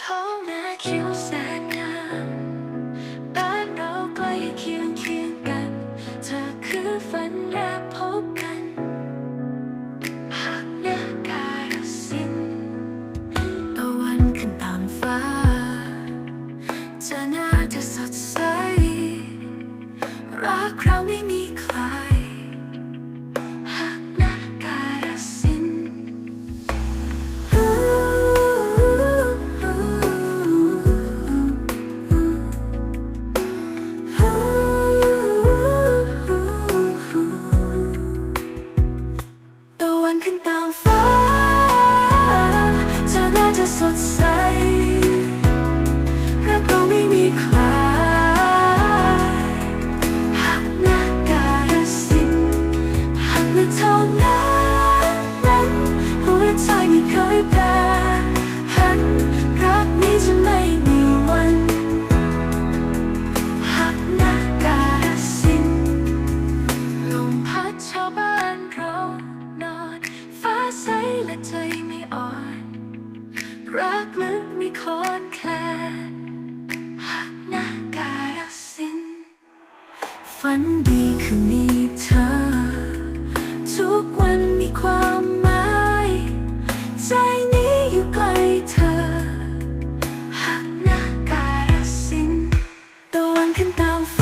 ท้องนาคิ้วแสนงามบ้านเราใกล้เคียงเคียงกัน เธอคือฝันแรกพบกันหักหน้ากาลสินธุ์ตะวันขึ้นตามฟ้าเธอน่าจะสดใส รักเราไม่มีใค รักมืกไม่คอนแคลนหักหน้าการสิ้นฝันดีคือมีเธอ ทุกวันมีความหมาย ใจนี้อยู่ใกล้เธอหักหน้าการสิ้นตะวันขึ้นตามฟ้า